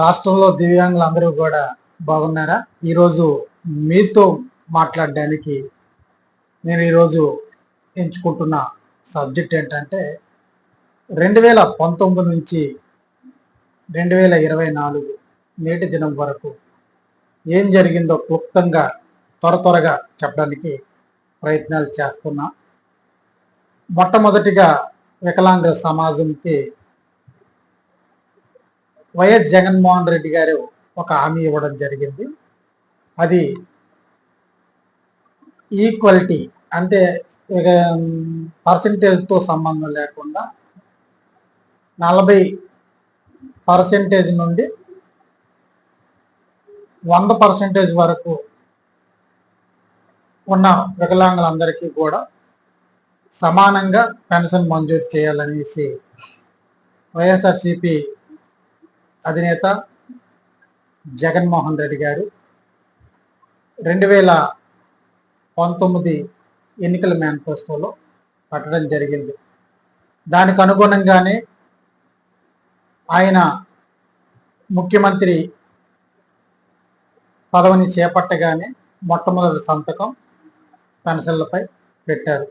రాష్ట్రంలో దివ్యాంగులందరూ కూడా బాగున్నారా? ఈరోజు మీతో మాట్లాడడానికి నేను ఈరోజు ఎంచుకుంటున్న సబ్జెక్ట్ ఏంటంటే రెండు వేల పంతొమ్మిది నుంచి రెండు వేల ఇరవై నాలుగు నేటి దినం వరకు ఏం జరిగిందో క్లుప్తంగా త్వర త్వరగా చెప్పడానికి ప్రయత్నాలు చేస్తున్నా. మొట్టమొదటిగా వికలాంగ సమాజంకి వైఎస్ జగన్మోహన్ రెడ్డి గారు ఒక హామీ ఇవ్వడం జరిగింది. అది ఈక్వాలిటీ అంటే పర్సంటేజ్తో సంబంధం లేకుండా నలభై పర్సెంటేజ్ నుండి వంద పర్సెంటేజ్ వరకు ఉన్న వికలాంగులందరికీ కూడా సమానంగా పెన్షన్ మంజూరు చేయాలనేసి వైఎస్ఆర్సిపి అధినేత జగన్మోహన్ రెడ్డి గారు. రెండు వేల పంతొమ్మిది ఎన్నికల మేనిఫెస్టోలో పెట్టడం జరిగింది. దానికి అనుగుణంగానే ఆయన ముఖ్యమంత్రి పదవిని చేపట్టగానే మొట్టమొదటి సంతకం పెన్షన్లపై పెట్టారు.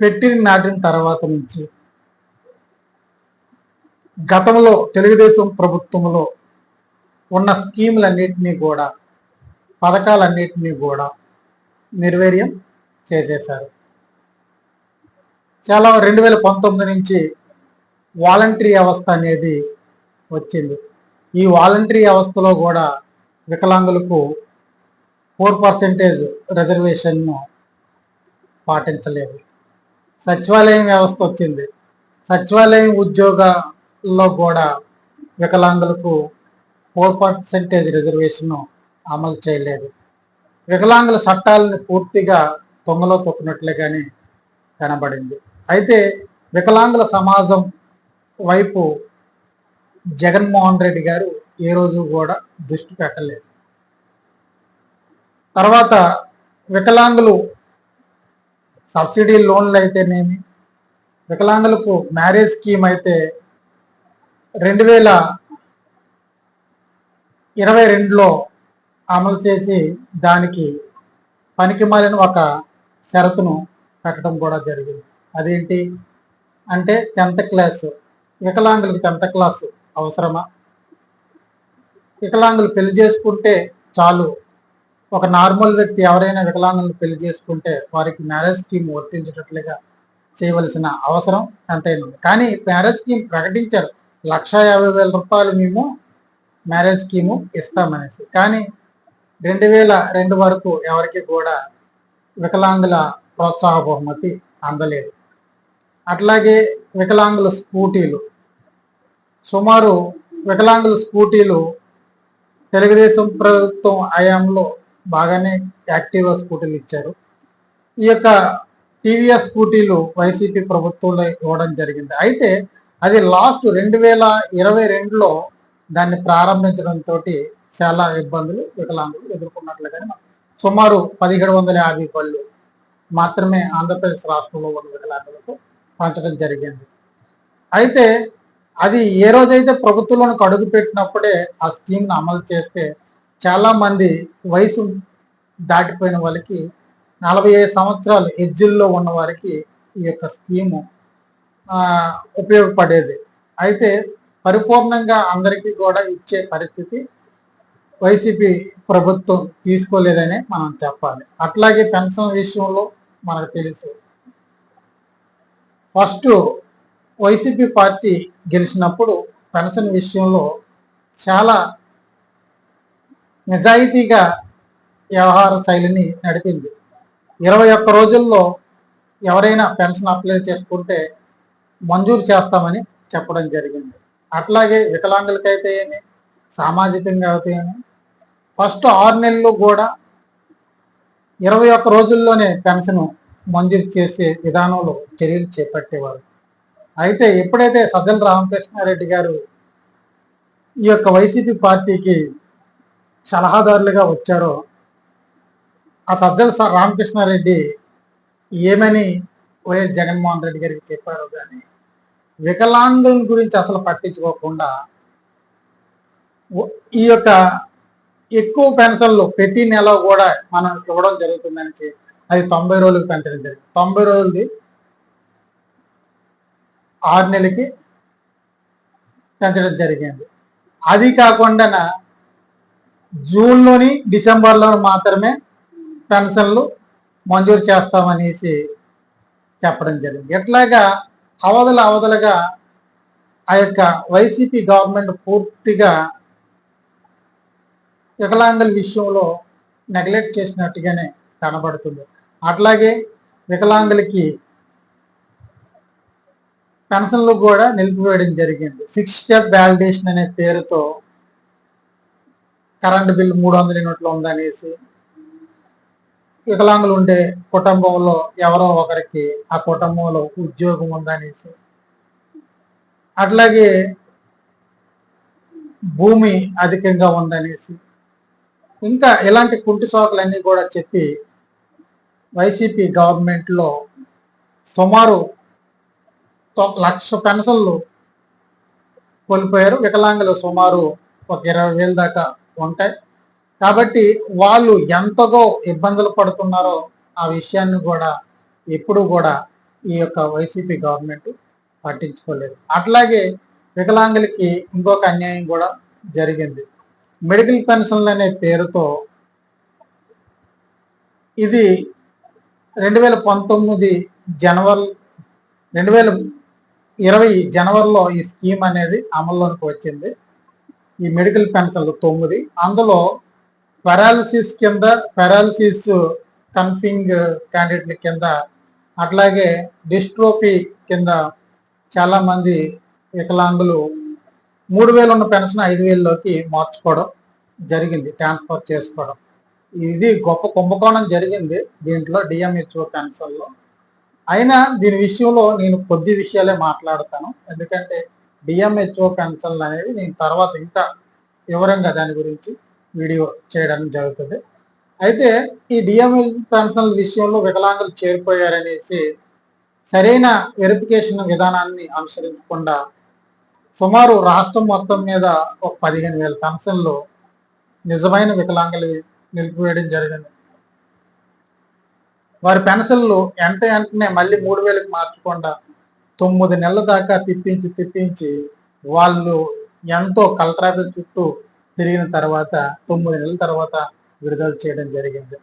పెట్టిన నాటిన తర్వాత నుంచి గతంలో తెలుగుదేశం ప్రభుత్వంలో ఉన్న స్కీములన్నింటినీ కూడా పథకాలన్నింటినీ కూడా నిర్వీర్యం చేసేశారు. చాలా రెండు వేల పంతొమ్మిది నుంచి వాలంటరీ వ్యవస్థ అనేది వచ్చింది. ఈ వాలంటరీ వ్యవస్థలో కూడా వికలాంగులకు ఫోర్ పర్సెంటేజ్ రిజర్వేషన్ను పాటించలేదు. సచివాలయం వ్యవస్థ వచ్చింది. సచివాలయం ఉద్యోగ లో కూడా వికలాంగులకు ఫోర్ పర్సెంటేజ్ రిజర్వేషన్ అమలు చేయలేదు. వికలాంగుల చట్టాలను పూర్తిగా తొంగలో తొక్కినట్లుగానే కనబడింది. అయితే వికలాంగుల సమాజం వైపు జగన్మోహన్ రెడ్డి గారు ఏ రోజు కూడా దృష్టి పెట్టలేదు. తర్వాత వికలాంగులు సబ్సిడీ లోన్లు అయితేనేమి వికలాంగులకు మ్యారేజ్ స్కీమ్ అయితే రెండు వేల ఇరవై రెండులో అమలు చేసి దానికి పనికి మాలిన ఒక షరతును పెట్టడం కూడా జరిగింది. అదేంటి? అంటే టెన్త్ క్లాస్ వికలాంగులకు టెన్త్ క్లాస్ అవసరమా? వికలాంగులు పెళ్ళి చేసుకుంటే చాలు. ఒక నార్మల్ వ్యక్తి ఎవరైనా వికలాంగులను పెళ్ళి చేసుకుంటే వారికి మ్యారేజ్ స్కీమ్ వర్తించేటట్లుగా చేయవలసిన అవసరం ఎంతైనా ఉంది. కానీ మ్యారేజ్ స్కీమ్ ప్రకటించారు. లక్ష యాభై వేల రూపాయలు మేము మ్యారేజ్ స్కీము ఇస్తామనేసి. కానీ రెండు వేల రెండు వరకు ఎవరికి కూడా వికలాంగుల ప్రోత్సాహ బహుమతి అందలేదు. అట్లాగే వికలాంగుల స్కూటీలు సుమారు వికలాంగుల స్కూటీలు తెలుగుదేశం ప్రభుత్వం హయాంలో బాగానే యాక్టివా స్కూటీలు ఇచ్చారు. ఈ యొక్క టీవీఎస్ స్కూటీలు వైసీపీ ప్రభుత్వంలో ఇవ్వడం జరిగింది. అయితే అది లాస్ట్ రెండు వేల ఇరవై రెండులో దాన్ని ప్రారంభించడంతో చాలా ఇబ్బందులు వికలాంగులు ఎదుర్కొన్నట్లుగానే సుమారు పదిహేడు వందల యాభై పళ్ళు మాత్రమే ఆంధ్రప్రదేశ్ రాష్ట్రంలో ఉన్న వికలాంగులకు పంచడం జరిగింది. అయితే అది ఏ రోజైతే ప్రభుత్వంలోనికి అడుగు పెట్టినప్పుడే ఆ స్కీమ్ను అమలు చేస్తే చాలా మంది వయసు దాటిపోయిన వాళ్ళకి నలభై ఐదు సంవత్సరాలు ఎడ్జిల్లో ఉన్న వారికి ఈ యొక్క స్కీము ఉపయోగపడేది. అయితే పరిపూర్ణంగా అందరికీ కూడా ఇచ్చే పరిస్థితి వైసీపీ ప్రభుత్వం తీసుకోలేదని మనం చెప్పాలి. అట్లాగే పెన్షన్ విషయంలో మనకు తెలుసు. ఫస్ట్ వైసీపీ పార్టీ గెలిచినప్పుడు పెన్షన్ విషయంలో చాలా నిజాయితీగా వ్యవహార శైలిని నడిపింది. ఇరవై ఒక్క రోజుల్లో ఎవరైనా పెన్షన్ అప్లై చేసుకుంటే మంజూరు చేస్తామని చెప్పడం జరిగింది. అట్లాగే వికలాంగులకైతే ఏమి సామాజికంగా అయితే ఏమి ఫస్ట్ ఆరు నెలలు కూడా ఇరవై ఒక్క రోజుల్లోనే పెన్షన్ మంజూరు చేసే విధానంలో చర్యలు చేపట్టేవారు. అయితే ఎప్పుడైతే సజ్జల రామకృష్ణారెడ్డి గారు ఈ యొక్క వైసీపీ పార్టీకి సలహాదారులుగా వచ్చారో ఆ సజ్జల రామకృష్ణారెడ్డి ఏమని వైఎస్ జగన్మోహన్ రెడ్డి గారికి చెప్పారో కానీ వికలాంగుల గురించి అసలు పట్టించుకోకుండా ఈ యొక్క ఎక్కువ పెన్షన్లు ప్రతి నెల కూడా మనం ఇవ్వడం జరుగుతుందని అది తొంభై రోజులకు పెంచడం జరిగింది. తొంభై రోజులది ఆరు నెలలకి పెంచడం జరిగింది. అది కాకుండా జూన్లోని డిసెంబర్లో మాత్రమే పెన్షన్లు మంజూరు చేస్తామనేసి చెప్పడం జరిగింది. ఎట్లాగా అవదల అవదలగా ఆ యొక్క వైసీపీ గవర్నమెంట్ పూర్తిగా వికలాంగుల విషయంలో నెగ్లెక్ట్ చేసినట్టుగానే కనబడుతుంది. అట్లాగే వికలాంగులకి పెన్షన్లు కూడా నిలిపివేయడం జరిగింది. సిక్స్ స్టెప్ వ్యాలిడేషన్ అనే పేరుతో కరెంటు బిల్ మూడు వందల యూనిట్లు ఉందనేసి వికలాంగులు ఉండే కుటుంబంలో ఎవరో ఒకరికి ఆ కుటుంబంలో ఉద్యోగం ఉందనేసి. అట్లాగే భూమి అధికంగా ఉందనేసి. ఇంకా ఇలాంటి కుంటి సోకలన్నీ కూడా చెప్పి వైసీపీ గవర్నమెంట్లో సుమారు తొ- లక్ష పెన్షన్లు కోల్పోయారు. వికలాంగులు సుమారు ఒక ఇరవై వేల దాకా ఉంటాయి. కాబట్టి వాళ్ళు ఎంతగో ఇబ్బందులు పడుతున్నారో ఆ విషయాన్ని కూడా ఎప్పుడు కూడా ఈ యొక్క వైసీపీ గవర్నమెంట్ పట్టించుకోలేదు. అట్లాగే వికలాంగులకి ఇంకొక అన్యాయం కూడా జరిగింది. మెడికల్ పెన్షన్లు అనే పేరుతో ఇది రెండు వేల పంతొమ్మిది జనవరి రెండు వేల ఇరవై జనవరిలో ఈ స్కీమ్ అనేది అమల్లోకి వచ్చింది. ఈ మెడికల్ పెన్షన్లు తొమ్మిది. అందులో పారాలసిస్ కింద పెరాలసిస్ కన్ఫింగ్ క్యాండిడేట్ల కింద అట్లాగే డిస్ట్రోపీ కింద చాలామంది వికలాంగులు మూడు వేలు ఉన్న పెన్షన్ ఐదు వేలలోకి మార్చుకోవడం జరిగింది ట్రాన్స్ఫర్ చేసుకోవడం. ఇది గొప్ప కుంభకోణం జరిగింది దీంట్లో డిఎంహెచ్ఓ పెన్షన్లో అయినా దీని విషయంలో నేను కొద్ది విషయాలే మాట్లాడతాను. ఎందుకంటే డిఎంహెచ్ఓ పెన్షన్లు అనేవి నేను తర్వాత ఇంకా వివరంగా దాని గురించి వీడియో చేయడం జరుగుతుంది. అయితే ఈ డిఎంఎల్ పెన్షన్ల విషయంలో వికలాంగులు చేరిపోయారనేసి సరైన వెరిఫికేషన్ విధానాన్ని అనుసరించకుండా సుమారు రాష్ట్రం మొత్తం మీద ఒక పదిహేను వేల పెన్షన్లు నిజమైన వికలాంగులు నిలిపివేయడం జరిగింది. వారి పెన్షన్లు వెంట వెంటనే మళ్ళీ మూడు వేలకు మార్చకుండా తొమ్మిది నెలల దాకా తిప్పించి తిప్పించి వాళ్ళు ఎంతో కలెక్టరేట్ చుట్టూ తిరిగిన తర్వాత తొమ్మిది నెలల తర్వాత విడుదల చేయడం జరిగింది.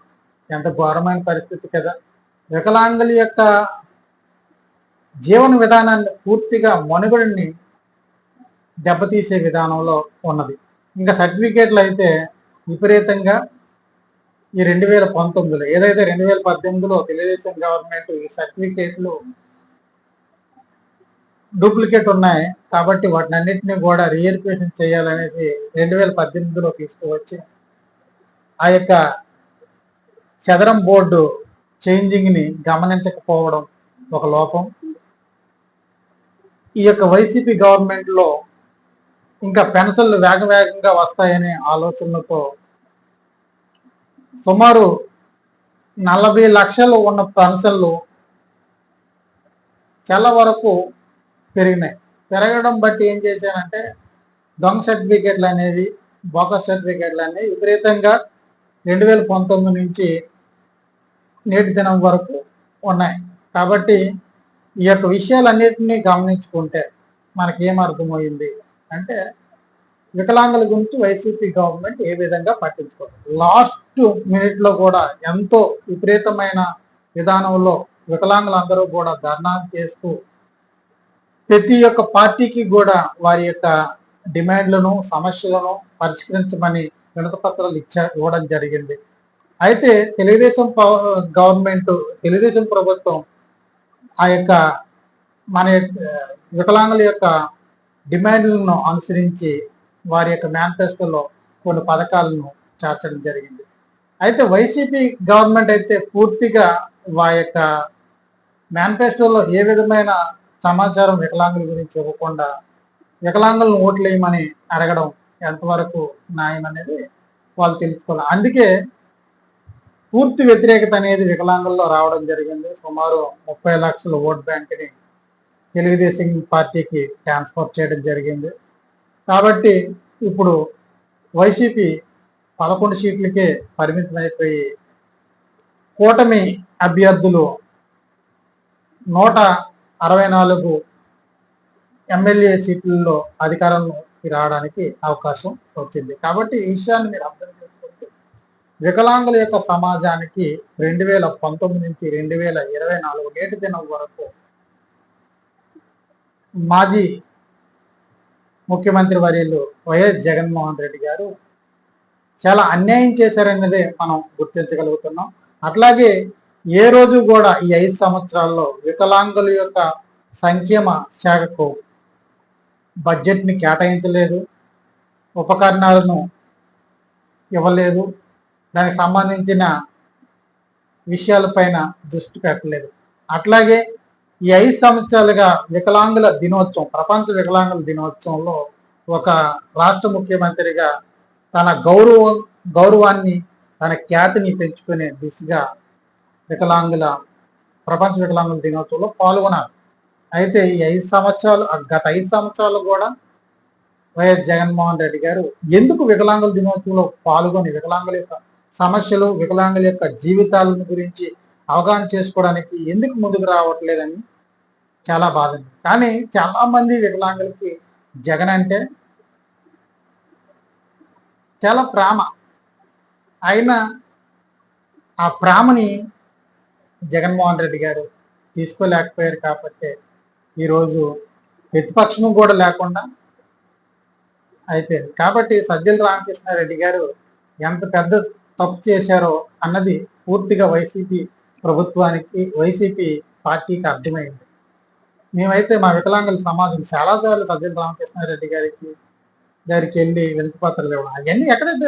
ఎంత ఘోరమైన పరిస్థితి కదా. వికలాంగుల యొక్క జీవన విధానాన్ని పూర్తిగా మనుగడని దెబ్బతీసే విధానంలో ఉన్నది. ఇంకా సర్టిఫికేట్లు అయితే విపరీతంగా ఈ రెండు వేల పంతొమ్మిదిలో ఏదైతే రెండు వేల పద్దెనిమిదిలో తెలుగుదేశం గవర్నమెంట్ ఈ సర్టిఫికేట్లు డూప్లికేట్ ఉన్నాయి. కాబట్టి వాటిని అన్నింటినీ కూడా రియరిఫికేషన్ చేయాలనేసి రెండు వేల పద్దెనిమిదిలో తీసుకువచ్చి ఆ యొక్క చదరం బోర్డు చేంజింగ్ని గమనించకపోవడం ఒక లోపం. ఈ యొక్క వైసీపీ గవర్నమెంట్లో ఇంకా పెన్షన్లు వేగ వేగంగా వస్తాయనే ఆలోచనలతో సుమారు నలభై లక్షలు ఉన్న పెన్షన్లు చాలా వరకు పెరిగినాయి. పెరగడం బట్టి ఏం చేశానంటే దొంగ సర్టిఫికేట్లు అనేవి బోకస్ సర్టిఫికేట్లు అనేవి విపరీతంగా రెండు వేల పంతొమ్మిది నుంచి నేటి దినం వరకు ఉన్నాయి. కాబట్టి ఈ యొక్క విషయాలన్నిటినీ గమనించుకుంటే మనకి ఏం అర్థమైంది అంటే వికలాంగుల గురించి వైసీపీ గవర్నమెంట్ ఏ విధంగా పట్టించుకోవాలి లాస్ట్ మినిట్లో కూడా ఎంతో విపరీతమైన విధానంలో వికలాంగులందరూ కూడా ధర్నా చేస్తూ ప్రతి ఒక్క పార్టీకి కూడా వారి యొక్క డిమాండ్లను సమస్యలను పరిష్కరించమని వినతి పత్రాలు ఇచ్చా ఇవ్వడం జరిగింది. అయితే తెలుగుదేశం గవర్నమెంట్ తెలుగుదేశం ప్రభుత్వం ఆ యొక్క మన యొక్క వికలాంగుల యొక్క డిమాండ్లను అనుసరించి వారి యొక్క మేనిఫెస్టోలో కొన్ని పథకాలను చేర్చడం జరిగింది. అయితే వైసీపీ గవర్నమెంట్ అయితే పూర్తిగా వారి యొక్క మేనిఫెస్టోలో ఏ విధమైన సమాచారం వికలాంగుల గురించి ఇవ్వకుండా వికలాంగులను ఓట్లేయమని అడగడం ఎంతవరకు న్యాయం అనేది వాళ్ళు తెలుసుకోవాలి. అందుకే పూర్తి వ్యతిరేకత అనేది వికలాంగుల్లో రావడం జరిగింది. సుమారు ముప్పై లక్షల ఓట్ బ్యాంక్ని తెలుగుదేశం పార్టీకి ట్రాన్స్ఫర్ చేయడం జరిగింది. కాబట్టి ఇప్పుడు వైసీపీ పదకొండు సీట్లకే పరిమితమైపోయి కూటమి అభ్యర్థులు నూట అరవై నాలుగు ఎమ్మెల్యే సీట్లలో అధికారంలోకి రావడానికి అవకాశం వచ్చింది. కాబట్టి ఈ విషయాన్ని మీరు అర్థం చేసుకుంటే వికలాంగుల యొక్క సమాజానికి రెండు వేల పంతొమ్మిది నుంచి రెండు వేల ఇరవై నాలుగు నేటి దినం వరకు మాజీ ముఖ్యమంత్రి వర్యులు వైఎస్ జగన్మోహన్ రెడ్డి గారు చాలా అన్యాయం చేశారన్నదే మనం గుర్తించగలుగుతున్నాం. అట్లాగే ఏ రోజు కూడా ఈ ఐదు సంవత్సరాల్లో వికలాంగుల యొక్క సంక్షేమ శాఖకు బడ్జెట్ని కేటాయించలేదు ఉపకరణాలను ఇవ్వలేదు దానికి సంబంధించిన విషయాలపైన దృష్టి పెట్టలేదు. అట్లాగే ఈ ఐదు సంవత్సరాలుగా వికలాంగుల దినోత్సవం ప్రపంచ వికలాంగుల దినోత్సవంలో ఒక రాష్ట్ర ముఖ్యమంత్రిగా తన గౌరవం గౌరవాన్ని తన ఖ్యాతిని పెంచుకునే దిశగా వికలాంగుల ప్రపంచ వికలాంగుల దినోత్సవంలో పాల్గొన్నారు. అయితే ఈ ఐదు సంవత్సరాలు గత ఐదు సంవత్సరాలు కూడా వైఎస్ జగన్మోహన్ రెడ్డి గారు ఎందుకు వికలాంగుల దినోత్సవంలో పాల్గొని వికలాంగుల యొక్క సమస్యలు వికలాంగుల యొక్క జీవితాలను గురించి అవగాహన చేసుకోవడానికి ఎందుకు ముందుకు రావట్లేదని చాలా బాధ కానీ చాలా మంది వికలాంగులకి జగన్ అంటే చాలా ప్రేమ. అయినా ఆ ప్రేమని జగన్మోహన్ రెడ్డి గారు తీసుకోలేకపోయారు కాబట్టి ఈరోజు ప్రతిపక్షము కూడా లేకుండా అయిపోయింది. కాబట్టి సజ్జల రామకృష్ణారెడ్డి గారు ఎంత పెద్ద తప్పు చేశారో అన్నది పూర్తిగా వైసీపీ ప్రభుత్వానికి వైసీపీ పార్టీకి అర్థమైంది. మేమైతే మా వికలాంగుల సమాజం చాలాసార్లు సజ్జల రామకృష్ణారెడ్డి గారికి గారికి వెళ్ళి వింతపత్రాలు ఇవ్వడం అవన్నీ ఎక్కడైతే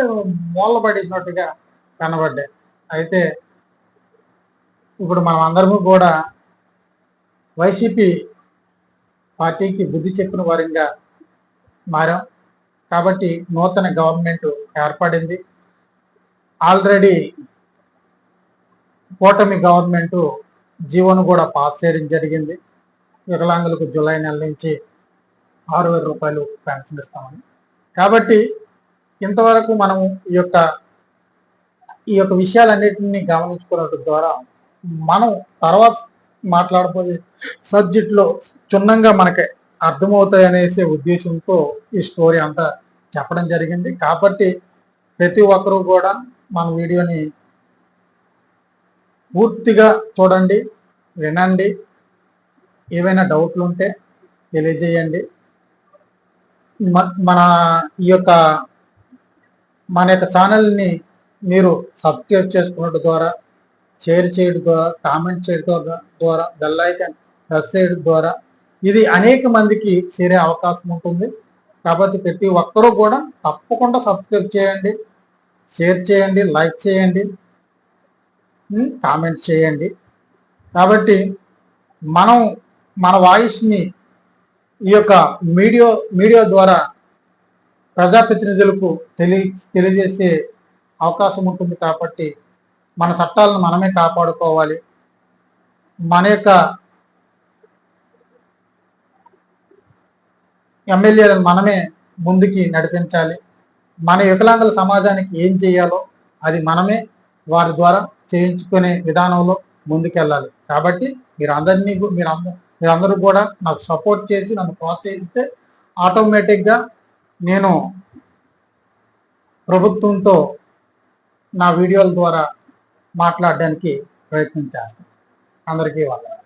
మూలబడినట్టుగా కనబడ్డాయి. అయితే ఇప్పుడు మనం అందరము కూడా వైసీపీ పార్టీకి బుద్ధి చెప్పిన వారిగా మారాం. కాబట్టి నూతన గవర్నమెంట్ ఏర్పడింది. ఆల్రెడీ కూటమి గవర్నమెంట్ జీవోను కూడా పాస్ చేయడం జరిగింది. వికలాంగులకు జూలై నెల నుంచి ఆరు వేల రూపాయలు పెన్షన్ ఇస్తామని. కాబట్టి ఇంతవరకు మనము ఈ యొక్క ఈ యొక్క విషయాలన్నింటినీ గమనించుకోవడం ద్వారా మనం తర్వాత మాట్లాడబోయే సబ్జెక్ట్లో క్షుణ్ణంగా మనకి అర్థమవుతాయి అనేసే ఉద్దేశంతో ఈ స్టోరీ అంతా చెప్పడం జరిగింది. కాబట్టి ప్రతి ఒక్కరూ కూడా మన వీడియోని పూర్తిగా చూడండి వినండి. ఏవైనా డౌట్లు ఉంటే తెలియజేయండి. మన ఈ యొక్క మన యొక్క ఛానల్ని మీరు సబ్స్క్రైబ్ చేసుకున్నట్టు ద్వారా షేర్ చేయడం ద్వారా కామెంట్ చేయడం ద్వారా బెల్ ఐకాన్ ప్రెస్ చేయడం ద్వారా ఇది అనేక మందికి చేరే అవకాశం ఉంటుంది. కాబట్టి ప్రతి ఒక్కరూ కూడా తప్పకుండా సబ్స్క్రైబ్ చేయండి షేర్ చేయండి లైక్ చేయండి కామెంట్ చేయండి. కాబట్టి మనం మన వాయిస్ని ఈ యొక్క మీడియో మీడియా ద్వారా ప్రజాప్రతినిధులకు తెలియ తెలియజేసే అవకాశం ఉంటుంది కాబట్టి మన చట్టాలను మనమే కాపాడుకోవాలి. మన యొక్క ఎమ్మెల్యేలను మనమే ముందుకి నడిపించాలి. మన వికలాంగుల సమాజానికి ఏం చేయాలో అది మనమే వారి ద్వారా చేయించుకునే విధానంలో ముందుకెళ్ళాలి. కాబట్టి మీరు అందరినీ మీరు మీరందరూ కూడా నాకు సపోర్ట్ చేసి నన్ను ప్రోత్సహిస్తే ఆటోమేటిక్గా నేను ప్రభుత్వంతో నా వీడియోల ద్వారా మాట్లాడడానికి ప్రయత్నం చేస్తాను అందరికీ వాళ్ళ